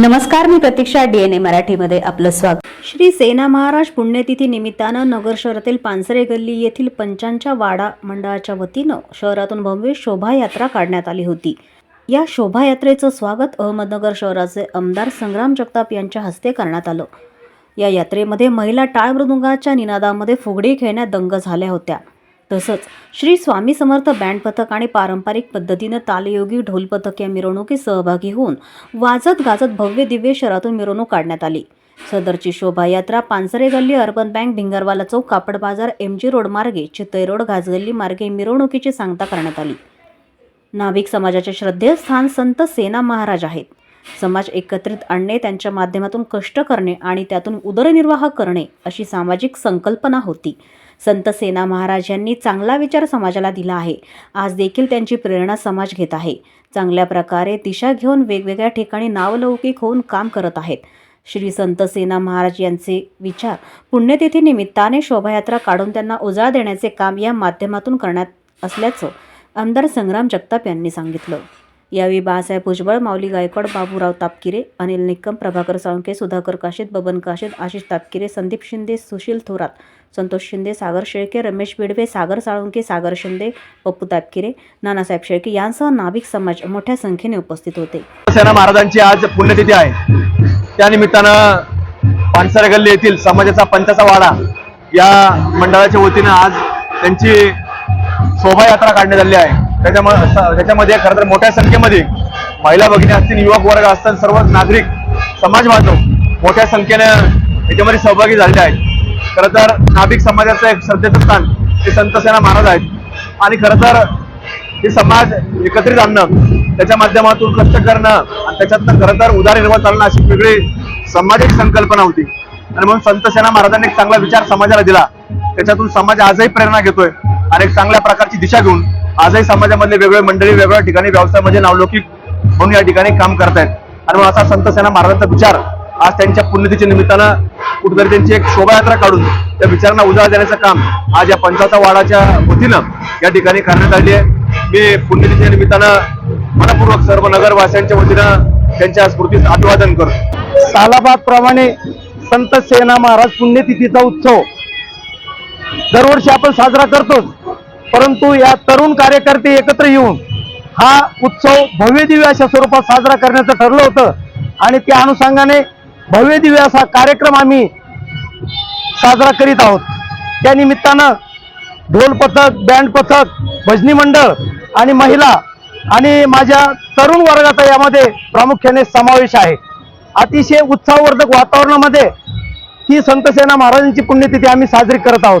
नमस्कार मी प्रतीक्षा डीएनए मराठीमध्ये आपलं स्वागत. श्री सेना महाराज पुण्यतिथी निमित्तानं नगर शहरातील पानसरे गल्ली येथील पंचांच्या वाडा मंडळाच्या वतीनं शहरातून भव्य शोभायात्रा काढण्यात आली होती. या शोभायात्रेचं स्वागत अहमदनगर शहराचे आमदार संग्राम जगताप यांच्या हस्ते करण्यात आलं. या यात्रेमध्ये महिला टाळ मृदुंगाच्या निनादामध्ये फुगडी खेळण्यात दंग झाल्या होत्या. तसंच श्री स्वामी समर्थ बँड पथक आणि पारंपरिक पद्धतीनं तालयोगी ढोल पथक या मिरवणुकीत सहभागी होऊन वाजत गाजत भव्य दिव्य शहरातून मिरवणूक काढण्यात आली. सदरची शोभायात्रा पानसरे गल्ली अर्बन बँक भिंगरवाला चौक कापड बाजार एम जी रोड मार्गे चितई रोड घासगल्ली मार्गे मिरवणुकीची सांगता करण्यात आली. नाभिक समाजाचे श्रद्धेस्थान संत सेना महाराज आहेत. समाज एकत्रित आणणे त्यांच्या माध्यमातून कष्ट करणे आणि त्यातून उदरनिर्वाह करणे अशी सामाजिक संकल्पना होती. संत सेना महाराज यांनी चांगला विचार समाजाला दिला आहे. आज देखील त्यांची प्रेरणा समाज घेत आहे. चांगल्या प्रकारे दिशा घेऊन वेगवेगळ्या ठिकाणी नावलौकिक होऊन काम करत आहेत. श्री संत सेना महाराज यांचे विचार पुण्यतिथी निमित्ताने शोभायात्रा काढून त्यांना उजाळा देण्याचे काम या माध्यमातून करण्यात असल्याचं आमदार संग्राम जगताप यांनी सांगितलं. यावेळी बाळासाहेब भुजबळ माऊली गायकवाड बाबूराव तापकिरे अनिल निक्कम प्रभाकर साळुंके सुधाकर काशीद बबन काशीद आशिष तापकिरे संदीप शिंदे सुशील थोरात संतोष शिंदे सागर शेळके रमेश बिडवे सागर साळुंके सागर शिंदे पप्पू तापकिरे नानासाहेब शेळके यांसह नाभिक समाज मोठ्या संख्येने उपस्थित होते. सेना महाराजांची आज पुण्यतिथी आहे. त्यानिमित्तानं पानसर गल्ली येथील समाजाचा पंचाचा वाडा या मंडळाच्या वतीनं आज त्यांची शोभायात्रा काढण्यात आली आहे. त्याच्यामुळे त्याच्यामध्ये खरं तर मोठ्या संख्येमध्ये महिला भगिनी असतील युवक वर्ग असतील सर्व नागरिक समाज बांधव मोठ्या संख्येनं याच्यामध्ये सहभागी झालेले आहेत. खरं तर नाभिक समाजाचं एक श्रद्धेचं स्थान हे संतसेना महाराज आहेत. आणि खरं तर हे समाज एकत्रित आणणं त्याच्या माध्यमातून कष्ट करणं आणि त्याच्यातनं खरं तर उदारनिर्वाह चालणं अशी वेगळी सामाजिक संकल्पना होती. आणि म्हणून संतसेना महाराजांनी एक चांगला विचार समाजाला दिला. त्याच्यातून समाज आजही प्रेरणा घेतोय आणि एक चांगल्या प्रकारची दिशा घेऊन आजही समाजामधले वेगवेगळे मंडळी वेगवेगळ्या ठिकाणी व्यवसायामध्ये म्हणजे नावलौकिक म्हणून या ठिकाणी काम करतायत. आणि मग असा संत सेना महाराजांचा विचार आज त्यांच्या पुण्यतिच्या निमित्तानं कुठेतरी त्यांची एक शोभायात्रा काढून त्या विचारांना उजाळा देण्याचं काम आज या पंचाचा वाडाच्या वतीनं या ठिकाणी करण्यात आली आहे. मी पुण्यतिच्या निमित्तानं मनपूर्वक सर्व नगरवासियांच्या वतीनं त्यांच्या स्मृतीस अभिवादन करतो. सालाबाद प्रमाणे संत सेना महाराज पुण्यतिथीचा उत्सव दरवर्षी आपण साजरा करतोच. परंतु या तरुण कार्यकर्ते एकत्र येऊन हा उत्सव भव्यदिव्य अशा स्वरूपात साजरा करण्याचं ठरलं होतं. आणि त्या अनुषंगाने भव्यदिव्य असा कार्यक्रम आम्ही साजरा करीत आहोत. त्या निमित्तानं ढोल पथक बँड पथक भजनी मंडळ आणि महिला आणि माझ्या तरुण वर्गाचा यामध्ये प्रामुख्याने समावेश आहे. अतिशय उत्साहवर्धक वातावरणामध्ये ही संतसेना महाराजांची पुण्यतिथी आम्ही साजरी करत आहोत.